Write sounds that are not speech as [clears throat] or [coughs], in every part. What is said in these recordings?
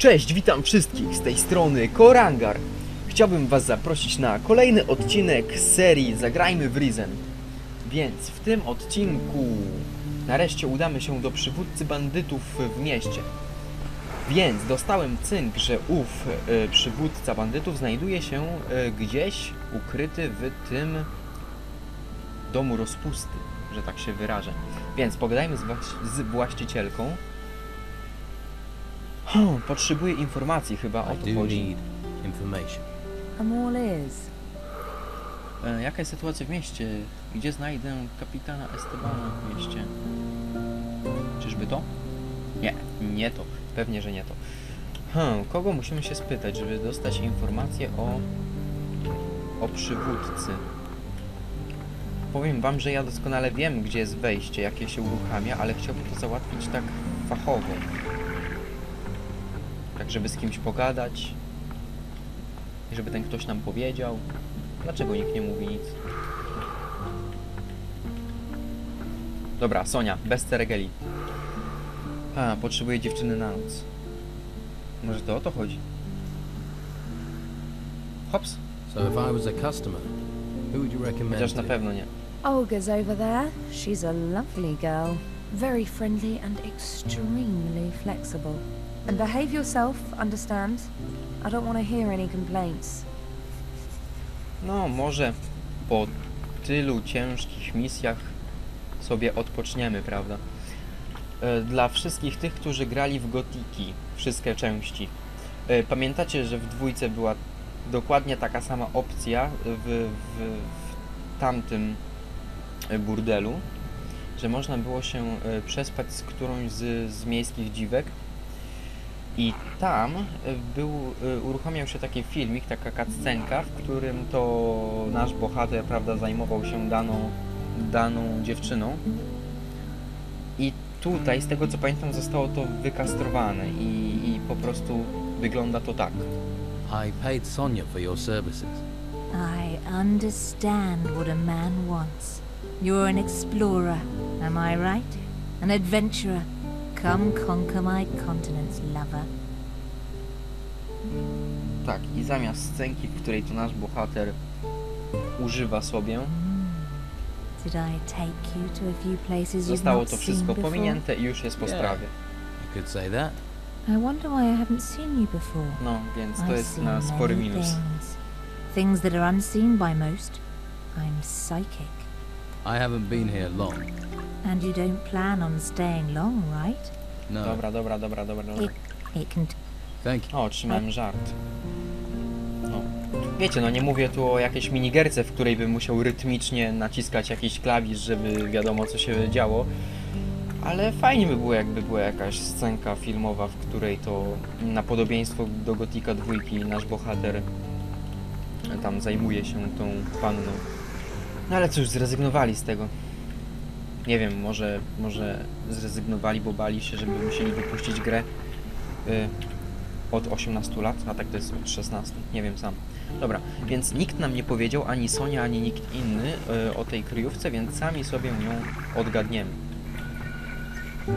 Cześć, witam wszystkich z tej strony Korangar. Chciałbym Was zaprosić na kolejny odcinek serii Zagrajmy w Risen. Więc w tym odcinku nareszcie udamy się do przywódcy bandytów w mieście. Więc dostałem cynk, że ów e, przywódca bandytów znajduje się e, gdzieś ukryty w tym domu rozpusty, że tak się wyrażę. Więc pogadajmy z, z właścicielką. Hmm, potrzebuję informacji chyba o to do chodzi. need information. I'm all ears. E, jaka jest sytuacja w mieście? Gdzie znajdę kapitana Estebana w mieście? Czyżby to? Nie, nie to. Pewnie, że nie to. Hmm, kogo musimy się spytać, żeby dostać informację o, o przywódcy? Powiem wam, że ja doskonale wiem, gdzie jest wejście, jakie się uruchamia, ale chciałbym to załatwić tak fachowo. Żeby z kimś pogadać, i żeby ten ktoś nam powiedział. Dlaczego nikt nie mówi nic? Dobra, Sonia, bez ceregeli. A, potrzebuję dziewczyny na noc. Może to o to chodzi? Hops? So if I was a customer, who would you recommend? Chociaż na to? pewno nie. Olga's over there. She's a lovely girl. Very friendly and extremely flexible. And behave yourself, understand? I don't want to hear any complaints. No, może po tylu ciężkich misjach sobie odpoczniemy, prawda? E, Dla wszystkich tych, którzy grali w Gotiki, wszystkie części. e, Pamiętacie, że w dwójce była dokładnie taka sama opcja w, w, w tamtym e, burdelu, że można było się przespać z którąś z, z miejskich dziwek i tam e, był, e, uruchamiał się taki filmik, taka cutscenka, w którym to nasz bohater, prawda, zajmował się daną, daną dziewczyną. I tutaj, z tego co pamiętam, zostało to wykastrowane i, i po prostu wygląda to tak. I paid Sonia for your services. I understand what a man wants. You're an explorer, am I right? An adventurer. Come conquer my continents, lover. Tak, i zamiast scenki, w której to nasz bohater używa sobie, Did I take you to a few places you've zostało not to seen wszystko before? pominięte i już jest po sprawie. You could say that. I wonder why I haven't seen you before. No, więc to jest na spory minus. Things. things that are unseen by most. I'm psychic. I haven't been here long. And you don't plan on staying long, right? No. Dobra, dobra, dobra, dobra, dobra. It can Thank you. O, otrzymałem żart. No. Wiecie, no nie mówię tu o jakiejś minigierce, w której bym musiał rytmicznie naciskać jakiś klawisz, żeby wiadomo co się działo. Ale fajnie by było, jakby była jakaś scenka filmowa, w której to na podobieństwo do Gotika dwójki nasz bohater tam zajmuje się tą panną. No ale cóż, zrezygnowali z tego. Nie wiem, może, może zrezygnowali, bo bali się, żeby musieli wypuścić grę y, od 18 lat, a tak to jest od 16, nie wiem sam. Dobra, więc nikt nam nie powiedział, ani Sonia, ani nikt inny y, o tej kryjówce, więc sami sobie ją odgadniemy.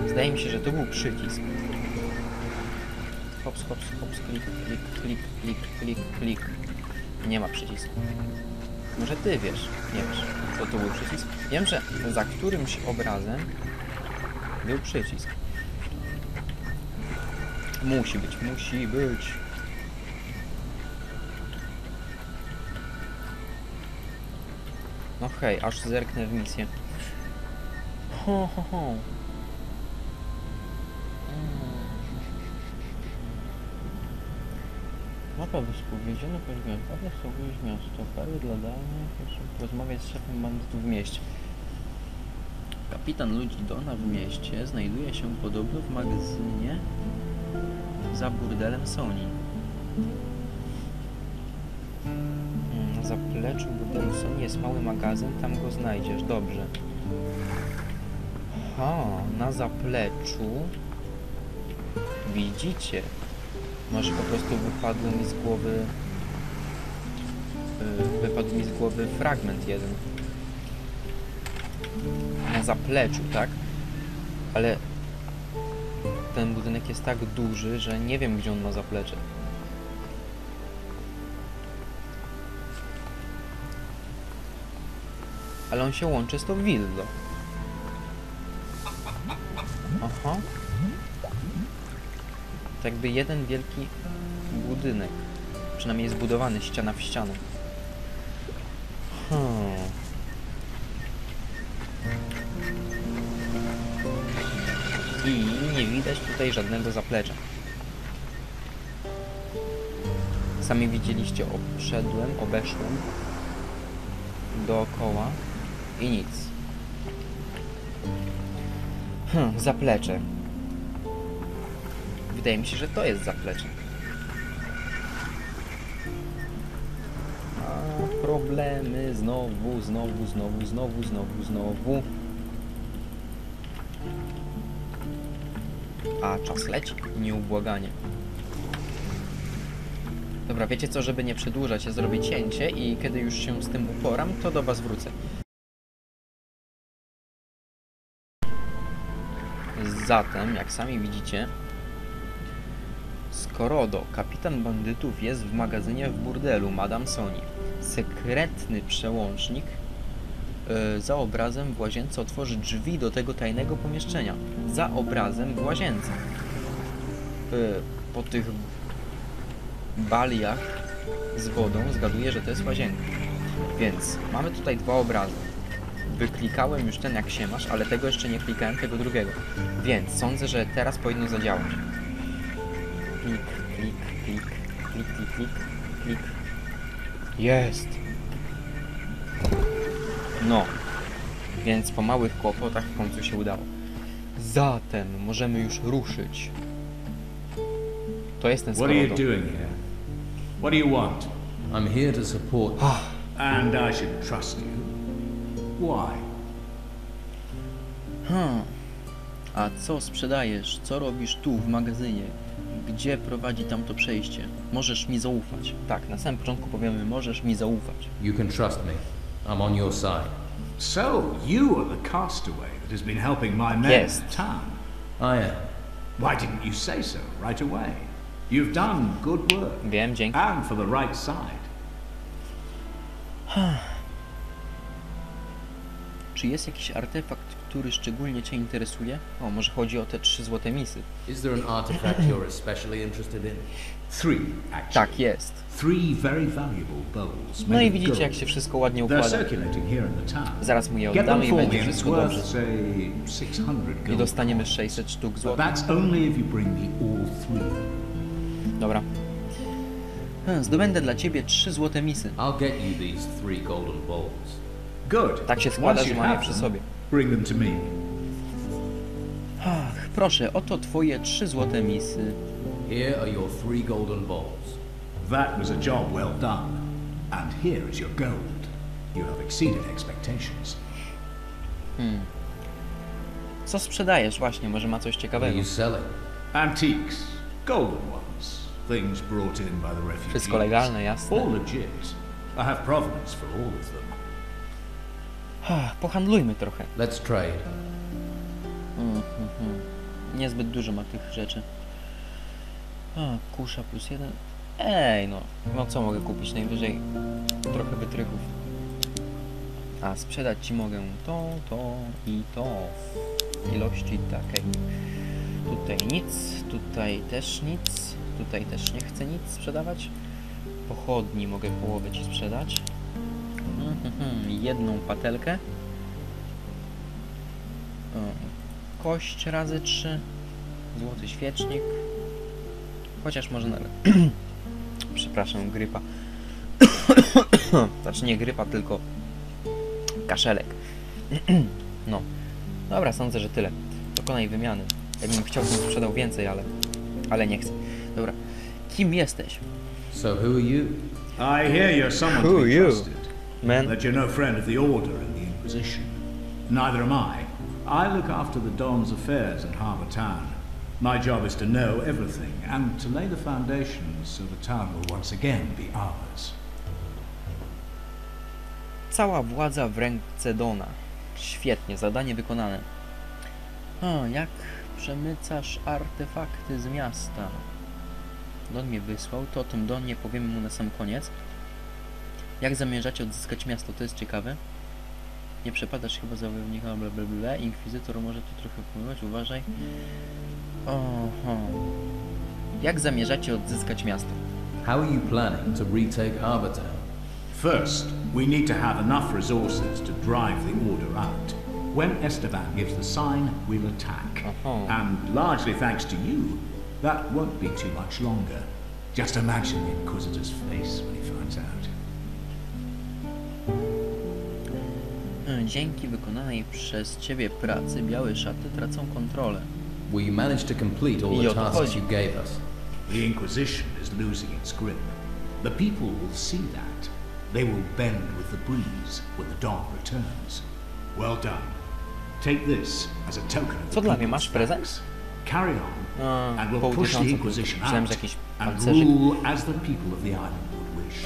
Zdaje mi się, że to był przycisk. Hops, hops, hops, klik, klik, klik, klik, klik, klik. Nie ma przycisku. Może ty wiesz, nie wiesz, co to był przycisk? Wiem, że za którymś obrazem był przycisk. Musi być, musi być. No hej, aż zerknę w misję. Ho, ho, ho. Mapa wyspowiedziona pozmiata, zachowujesz miasto. Kary dla proszę porozmawiać z szefem bandytów w mieście. Kapitan ludzi Dona w mieście znajduje się podobno w magazynie za burdelem Sony. Na zapleczu burdelu Sony jest mały magazyn, tam go znajdziesz, dobrze. Ha, na zapleczu widzicie. Może po prostu wypadło mi z głowy yy, wypadł mi z głowy fragment jeden. Na zapleczu, tak? Ale ten budynek jest tak duży, że nie wiem gdzie on ma zaplecze. Ale on się łączy z tą willą. Aha. To jakby jeden wielki budynek. Przynajmniej zbudowany ściana w ścianę. Hmm. I nie widać tutaj żadnego zaplecza. Sami widzieliście, obszedłem, obeszłem dookoła i nic. Hmm, zaplecze. Wydaje mi się, że to jest zaplecze. A, problemy znowu, znowu, znowu, znowu, znowu, znowu. A czas leci, nieubłaganie. Dobra, wiecie co, żeby nie przedłużać, ja zrobię cięcie i kiedy już się z tym uporam, to do was wrócę. Zatem, jak sami widzicie, Skorodo, kapitan bandytów jest w magazynie w burdelu Madame Sony. Sekretny przełącznik e, za obrazem w łazience otworzy drzwi do tego tajnego pomieszczenia. Za obrazem w łazience. E, Po tych baliach z wodą zgaduję, że to jest łazienka. Więc mamy tutaj dwa obrazy. Wyklikałem już ten jak się masz, ale tego jeszcze nie klikałem, tego drugiego. Więc sądzę, że teraz powinno zadziałać. Klik, klik, klik, klik, klik, klik, klik. Jest! No. Więc po małych kłopotach w końcu się udało. Zatem możemy już ruszyć. To jest ten What are you doing here? What do you want? I'm here to support. And I should trust you. Why? Hmm. A co sprzedajesz? Co robisz tu w magazynie? Gdzie prowadzi tam to przejście? Możesz mi zaufać. Tak, na samym początku powiemy, możesz mi zaufać. You can trust me. I'm on your side. So, you are the castaway that has been helping my men Yes. in town. I am. Why didn't you say so right away? You've done good work. Wiem, dzięki. And for the right side. [sighs] Czy jest jakiś artefakt, który szczególnie Cię interesuje? O, może chodzi o te trzy złote misy. Is there an artifact you're especially interested in? Three, actually. Tak, jest. Three very valuable bowls. No i widzicie, jak się wszystko ładnie układa. Zaraz mu je oddamy i będzie wszystko dobrze. worth, say, 600 I dostaniemy 600 sztuk złota. Dobra. Hmm, Zdobędę dla Ciebie trzy złote misy. Tak się składa, że mam je przy sobie. Bring them to me. Ach, proszę, oto Twoje trzy złote misy. Here are your three golden bowls. That was a job well done. And here is your gold. You have exceeded expectations. Co sprzedajesz właśnie? Może ma coś What are ciekawego? you selling? Antiques, golden ones, things brought in by the refugees. Wszystko legalne, jasne. All legit. I have provenance for all of them. Pohandlujmy trochę. Let's trade. Mhm. Niezbyt dużo ma tych rzeczy. A, kusza plus jeden. Ej, no. No co mogę kupić? Najwyżej trochę wytrychów. A, sprzedać ci mogę to, to i to. W ilości takiej. Tutaj nic, tutaj też nic. Tutaj też nie chcę nic sprzedawać. Pochodni mogę połowę ci sprzedać. Mhm, Jedną patelkę. Kość razy 3, złoty świecznik. Chociaż może na... [clears throat] Przepraszam, grypa. [clears throat] znaczy nie grypa, tylko kaszelek. [clears throat] no. Dobra, sądzę, że tyle. Dokonaj wymiany. Jakbym chciał, bym sprzedał więcej, ale... Ale nie chcę. Dobra. Kim jesteś? So who are you? I hear you're someone Who to are be you? Man. That you're no friend of the Order and the Inquisition. Neither am I. I look after the Don's affairs in Harbour Town. My job is to know everything and to lay the foundations so the town will once again be ours. Cała władza w ręce Dona. Świetnie, zadanie wykonane. O, jak przemycasz artefakty z miasta? Don mnie wysłał, to o tym Donie powiemy mu na sam koniec. Jak zamierzacie odzyskać miasto? To jest ciekawe. Nie przepadasz chyba za wojownika, bla bla bla. Inkwizytor może tu trochę wpływać, uważaj. Oho. Jak zamierzacie odzyskać miasto? How are you planning to retake Harbour Town? First, we need to have enough resources to drive the order out. When Esteban gives the sign, we'll attack. Oho. And largely thanks to you, that won't be too much longer. Just imagine the Inquisitor's face when he finds out. Dzięki wykonanej przez ciebie pracy białe szaty tracą kontrolę. Will you manage to complete all the tasks you gave us? The Inquisition is losing its grip. The people will see that. They will bend with the breeze when the dawn returns. Well done. Take this as a token of Co the dla mnie, masz prezent? Carry on, A, and we'll push the Inquisition out and rule as the people of the island would wish.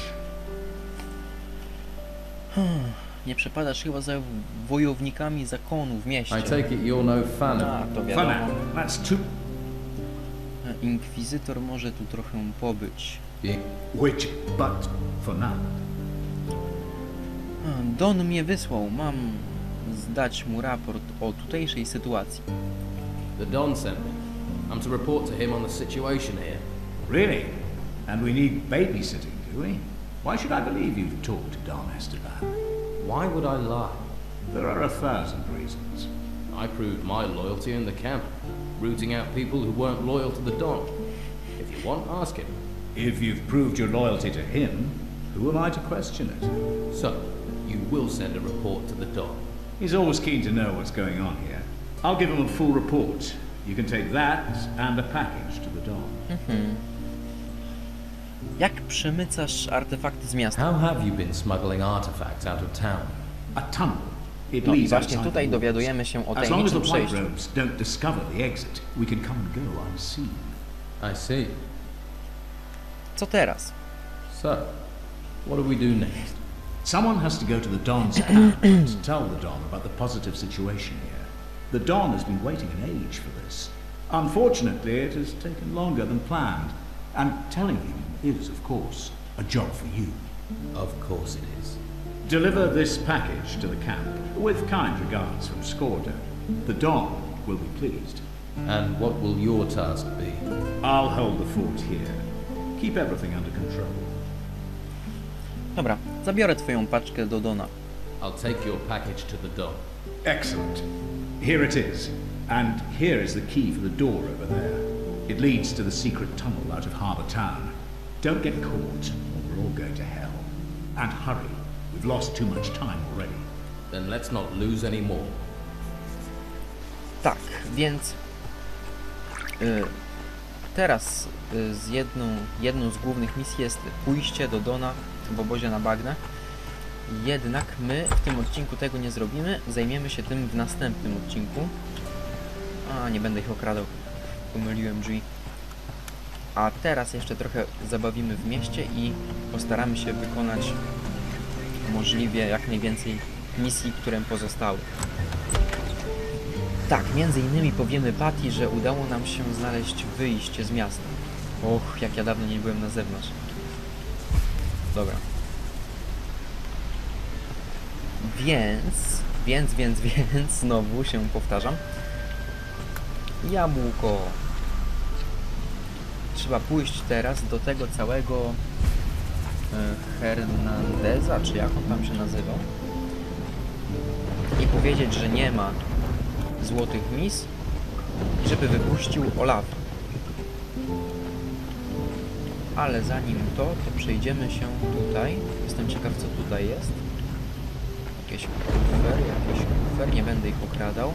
Nie przepadasz chyba za wojownikami zakonu w mieście. I take it you're no fan A, of... to wiadomo. that's too... E, Inkwizytor może tu trochę pobyć. Which, but for now. E, Don mnie wysłał. Mam zdać mu raport o tutejszej sytuacji. The Don sent me. I'm to report to him on the situation here. Really? And we need babysitting, do we? Why should I believe you've talked to Don Esteban? Why would I lie? There are a thousand reasons. I proved my loyalty in the camp, rooting out people who weren't loyal to the Don. If you want, ask him. If you've proved your loyalty to him, who am I to question it? So, you will send a report to the Don. He's always keen to know what's going on here. I'll give him a full report. You can take that and a package to the Don. Mm-hmm. Jak przemycasz artefakty z miasta? How have you been smuggling artifacts out of town? A tunnel. It No i właśnie tutaj dowiadujemy się o As long as the tajemniczym przejściu. Robes don't discover the exit, we can come and go unseen. I see. Co teraz? So, what do we do next? Someone has to go to the Don's [coughs] camp and tell the Don about the positive situation here. The Don has been waiting an age for this. Unfortunately, it has taken longer than planned. And telling him is, of course, a job for you. Of course it is. Deliver this package to the camp with kind regards from Scordo. The Don will be pleased. And what will your task be? I'll hold the fort here. Keep everything under control. Dobra, zabiorę twoją paczkę do Dona. I'll take your package to the Don. Excellent. Here it is. And here is the key for the door over there. It leads to the secret tunnel out of Harbour Town. Don't get caught, or we're all going to hell. And hurry. We've lost too much time already. Then let's not lose any more. Tak, więc y, teraz y, z jedną, jedną z głównych misji jest pójście do Dona w obozie na bagnach. Jednak my w tym odcinku tego nie zrobimy, zajmiemy się tym w następnym odcinku. A, nie będę ich okradał, pomyliłem drzwi. A teraz jeszcze trochę zabawimy w mieście i postaramy się wykonać możliwie jak najwięcej misji, które pozostały. Tak, między innymi powiemy Patty, że udało nam się znaleźć wyjście z miasta. Och, jak ja dawno nie byłem na zewnątrz. Dobra. Więc, więc, więc, [laughs] więc, znowu się powtarzam. Jabłko. Trzeba pójść teraz do tego całego e, Hernandeza, czy jak on tam się nazywał. I powiedzieć, że nie ma złotych mis i żeby wypuścił Olafa. Ale zanim to, to przejdziemy się tutaj. Jestem ciekaw, co tutaj jest. Jakieś kufer, jakiś kufer, nie będę ich okradał.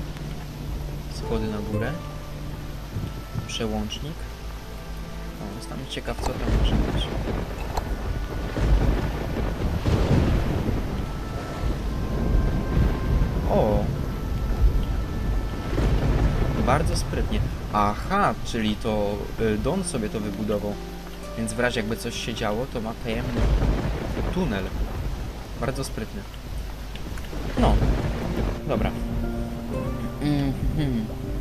Schody na górę. Przełącznik. O, jestem ciekaw, co tam może być. O, bardzo sprytnie. Aha, czyli to y, Don sobie to wybudował. Więc w razie jakby coś się działo, to ma tajemny tunel. Bardzo sprytny. No. Dobra. Mhm.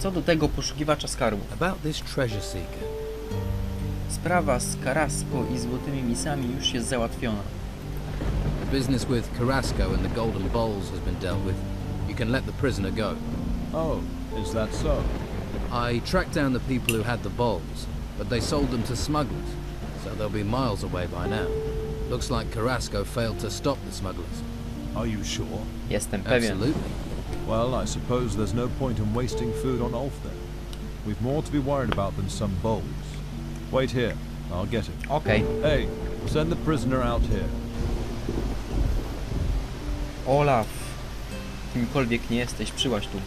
Co do tego poszukiwacza skarbu. About this treasure seeker. Sprawa z Carrasco i złotymi misami już jest załatwiona. The business with Carrasco and the golden bowls has been dealt with. You can let the prisoner go. Oh, is that so? I tracked down the people who had the bowls, but they sold them to smugglers, so they'll be miles away by now. Looks like Carrasco failed to stop the smugglers. Are you sure? Jestem pewien. Absolutely. Well, I suppose there's no point in wasting food on Ulf then. We've more to be worried about than some bowls. Wait here. I'll get him. Okej. Hey, send the prisoner out here. Olaf. Kimkolwiek nie jesteś, przyłaś tu.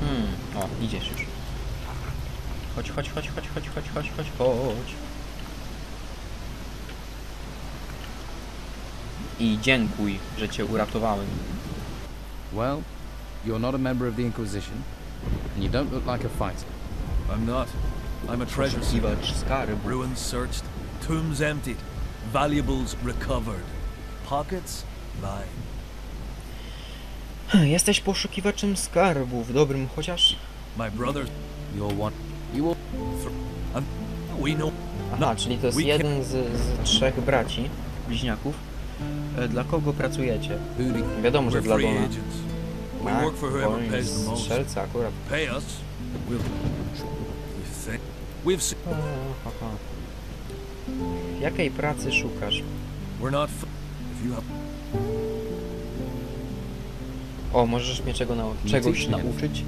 Hmm, o, idziesz już. Chodź, chodź, chodź, chodź, chodź, chodź, chodź, chodź, chodź. I dziękuj, że cię uratowałem. Well, you're not a member of the Inquisition, and you don't look like a fighter. I'm not. I'm a treasure seeker. Ruins searched, tombs emptied, valuables recovered, pockets mine. Jesteś poszukiwaczem skarbów, dobrym chociaż... My brother, You're one. You will. we know. Aha, czyli to jest jeden z, z trzech braci, bliźniaków. E, dla kogo pracujecie? Wiadomo, że dla Dona. Mac, Boeing, strzelca akurat. Aha. Jakiej pracy szukasz? O, możesz mnie czego nau czegoś nauczyć?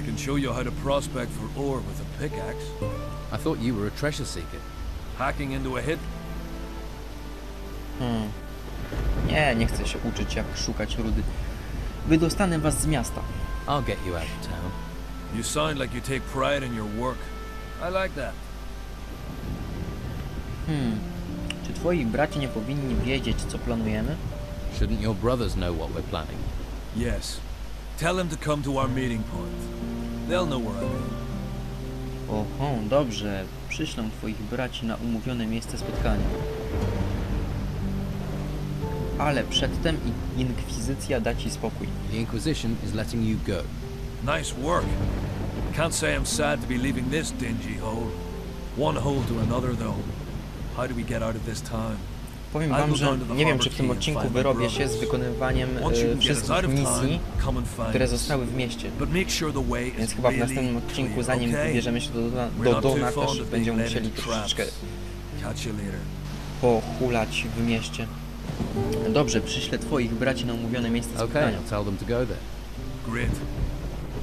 I can show you how to prospect for ore with a pickaxe. I thought you were a treasure seeker. Hacking into a hit. Hmm. Nie, nie chcę się uczyć jak szukać rudy. Wydostanę was z miasta. I'll get you out of town. You sound like you take pride in your work. I like that. Hmm. Czy twoi bracia nie powinni wiedzieć, co planujemy? Shouldn't your brothers know what we're planning? Yes. Tell them to come to our meeting point. They'll know where I am. Oho, dobrze. Przyślę twoich braci na umówione miejsce spotkania. Ale przedtem inkwizycja da ci spokój. The Inquisition is letting you go. Nice work. Can't say I'm sad to be leaving this dingy hole. One hole to another, though. How do we get out of this town? Powiem wam, że nie wiem, czy w tym odcinku wyrobię się z wykonywaniem e, wszystkich misji, które zostały w mieście. Więc chyba w następnym odcinku, zanim wybierzemy się do, do Dona, też będziemy musieli troszeczkę pochulać w mieście. Dobrze, przyślę twoich braci na umówione miejsce Okay, spotkania. I'll tell them to go there. Great.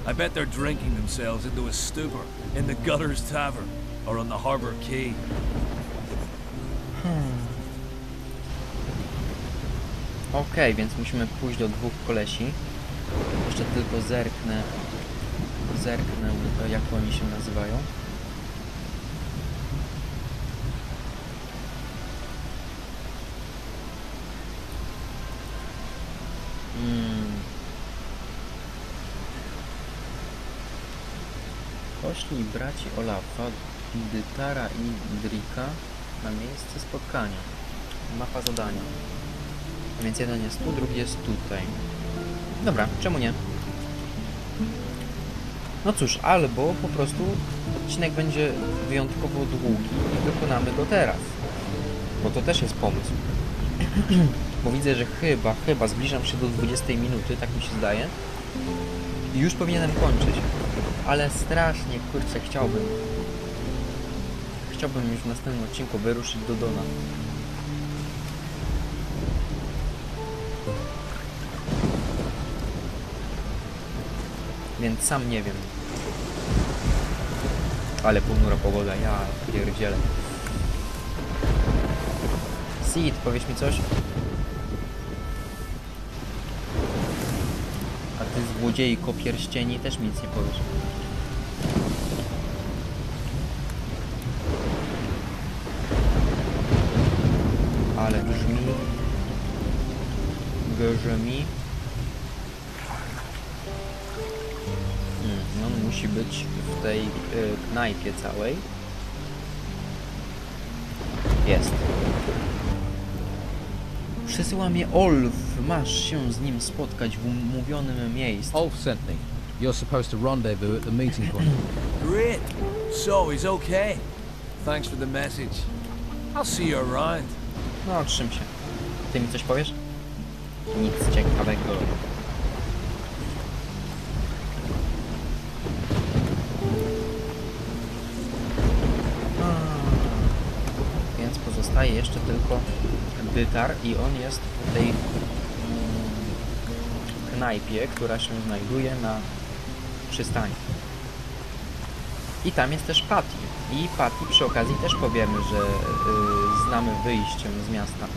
I bet they're drinking themselves into a stupor in the Gutters Tavern or on the Harbor Quay. Okej, więc musimy pójść do dwóch kolesi. Jeszcze tylko zerknę. Zerknę, jak oni się nazywają. Poślij braci Olafa, Dytara i Drika na miejsce spotkania. Mapa zadania. A więc jeden jest tu, drugi jest tutaj. Dobra, czemu nie? No cóż, albo po prostu odcinek będzie wyjątkowo długi i wykonamy go teraz. Bo to też jest pomysł. [clears throat] Bo widzę, że chyba, chyba zbliżam się do 20 minuty, tak mi się zdaje. I już powinienem kończyć. Ale strasznie, kurczę, chciałbym. Chciałbym już w następnym odcinku wyruszyć do Dona. Więc sam nie wiem. Ale ponura pogoda, ja pierdzielę. Sid, powiedz mi coś? Złodziejko pierścieni też mi nic nie powiesz. Ale brzmi... Brzmi... Hmm, on musi być w tej y, knajpie całej. Jest. Przysyła mnie Olf. Masz się z nim spotkać w umówionym miejscu. Ulf sent me. You're supposed to rendezvous at the meeting point. [coughs] Great. So he's okay. Thanks for the message. I'll see you around. No, trzym się. Ty mi coś powiesz? Nic ciekawego. Dytar i on jest w tej mm, knajpie, która się znajduje na przystani. I tam jest też Patty. I Patty przy okazji też powiemy, że y, znamy wyjście z miasta.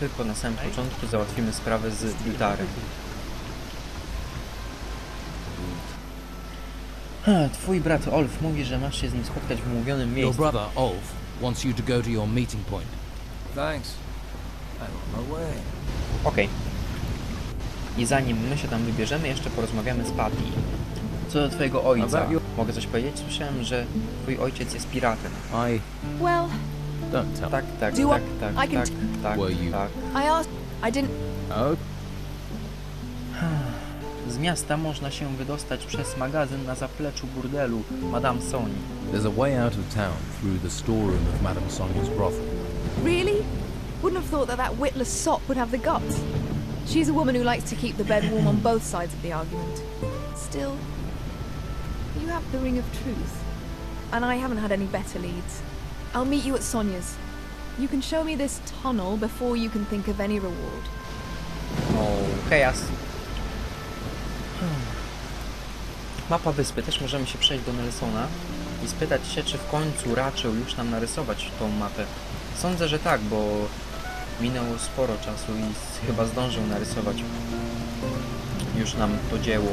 Tylko na samym początku załatwimy sprawę z Dytarem. Twój brat Olf mówi, że masz się z nim spotkać w umówionym Your miejscu. brother, Ulf, wants you to go to your meeting point. Thanks. I'm on my way. Okej. I zanim my się tam wybierzemy, jeszcze porozmawiamy z Patty. Co do twojego ojca, About your- mogę coś powiedzieć? Słyszałem, że twój ojciec jest piratem. I Well, don't tell. Tak, tak, tak, tak, I can tak, tak, Were you- tak. I asked. I didn't. Oh, Z miasta można się wydostać przez magazyn na zapleczu burdelu Madame Soni. there's a way out of town through the storeroom of Madame Sonia's brothel. Really? Wouldn't have thought that that witless sot would have the guts. She's a woman who likes to keep the bed warm on both sides of the argument. Still, you have the ring of truth. And I haven't had any better leads. I'll meet you at Sonia's. You can show me this tunnel before you can think of any reward. O, chaos. Hmm. Mapa wyspy. Też możemy się przejść do Nelsona i spytać się, czy w końcu raczył już nam narysować tą mapę. Sądzę, że tak, bo minęło sporo czasu i chyba zdążył narysować już nam to dzieło.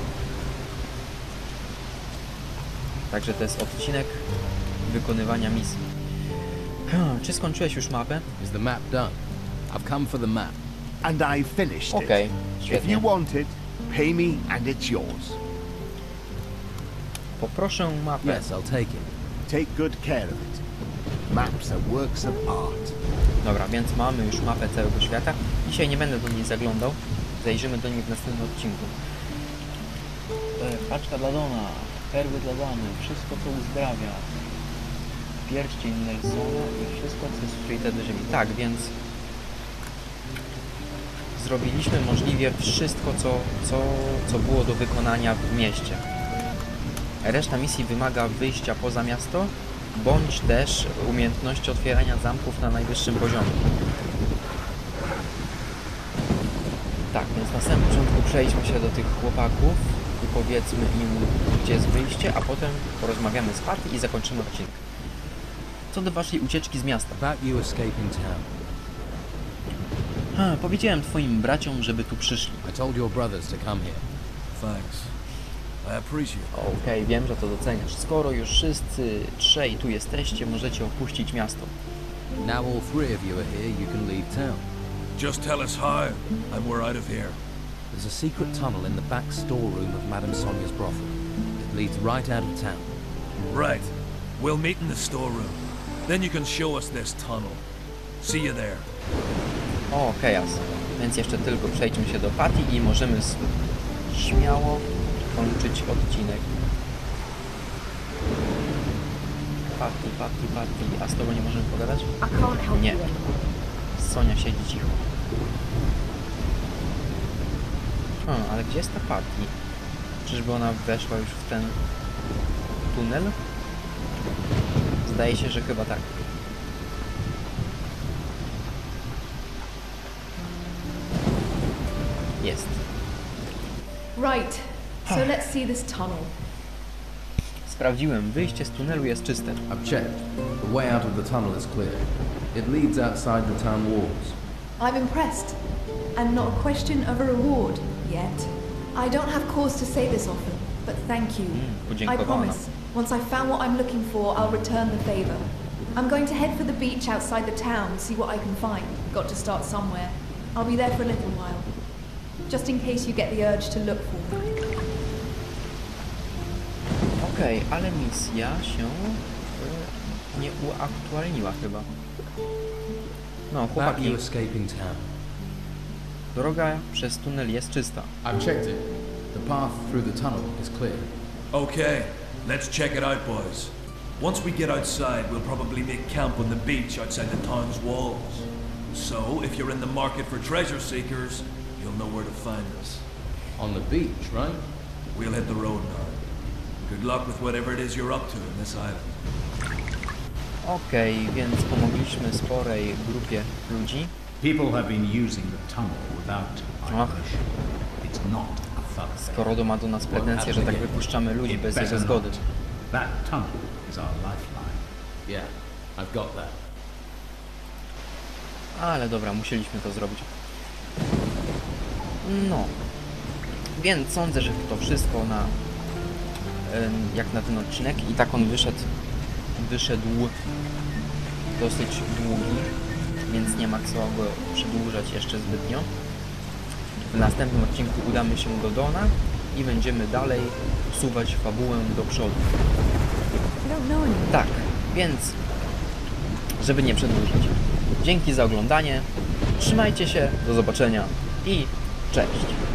Także to jest odcinek wykonywania misji. Hmm, Czy skończyłeś już mapę? Is the map done? I've come for the map. And I finished Okej, it. If świetnie. you want it, pay me and it's yours. Poproszę mapę. Yes, I'll take it. Take good care of it. Maps are works of art. Dobra, więc mamy już mapę całego świata. Dzisiaj nie będę do niej zaglądał. Zajrzymy do niej w następnym odcinku. E, paczka dla Dona, perły dla damy, wszystko co uzdrawia. Pierścień Nelsona i wszystko co jest w Treated Ziemi. Tak, więc zrobiliśmy możliwie wszystko co, co, co było do wykonania w mieście. Reszta misji wymaga wyjścia poza miasto, bądź też umiejętności otwierania zamków na najwyższym poziomie. Tak, więc na samym początku przejdźmy się do tych chłopaków i powiedzmy im, gdzie jest wyjście, a potem porozmawiamy z Patty i zakończymy odcinek. Co do waszej ucieczki z miasta. About you escaping town. Ha, powiedziałem twoim braciom, żeby tu przyszli. I told your brothers to come here. Thanks. I appreciate it. Okej, wiem, że to doceniasz. Skoro już wszyscy trzej tu jesteście, możecie opuścić miasto. Now all three of you are here, you can leave town. Just tell us how, and we're out of here. There's a secret tunnel in the back storeroom of Madame Sonia's brothel. It leads right out of town. Right. We'll meet in the storeroom. Then you can show us this tunnel. See you there. O, chaos. Więc jeszcze tylko przejdźmy się do Patty i możemy śmiało kończyć odcinek. Patty, Patty, Patty. A z tobą nie możemy pogadać? Nie. Sonia siedzi cicho. Hmm, ale gdzie jest ta Patty? Czyżby ona weszła już w ten tunel? Zdaje się, że chyba tak. Jest. Right. So let's see this tunnel. Sprawdziłem, wyjście z tunelu jest czyste. I've checked. The way out of the tunnel is clear. It leads outside the town walls. I'm impressed. And not a question of a reward yet. I don't have cause to say this often, but thank you. Mm, I promise, once I've found what I'm looking for, I'll return the favor. I'm going to head for the beach outside the town, see what I can find. Got to start somewhere. I'll be there for a little while. Just in case you get the urge to look for me. Okej, ale misja się... e, nie uaktualniła chyba. No, Back chłopaki, you escaping town. droga przez tunel jest czysta. I've checked it. The path through the tunnel is clear. Okay, let's check it out, boys. Once we get outside, we'll probably make camp on the beach outside the town's walls. So, if you're in the market for treasure seekers, you'll know where to find us. On the beach, right? We'll hit the road now. Good luck with whatever it is you're up to in this island. Okej, więc pomogliśmy sporej grupie ludzi. People have been using the tunnel without permission. It's not a thoroughfare. Skoro ma do nas pretensje, że tak wypuszczamy ludzi It bez jego zgody. That tunnel is our lifeline. Yeah, I've got that. Ale dobra, musieliśmy to zrobić. No. Więc sądzę, że to wszystko na jak na ten odcinek i tak on wyszedł wyszedł dosyć długi, więc nie ma co go przedłużać jeszcze zbytnio. W następnym odcinku udamy się do Dona i będziemy dalej suwać fabułę do przodu. Tak, więc żeby nie przedłużać. Dzięki za oglądanie. Trzymajcie się, do zobaczenia i cześć.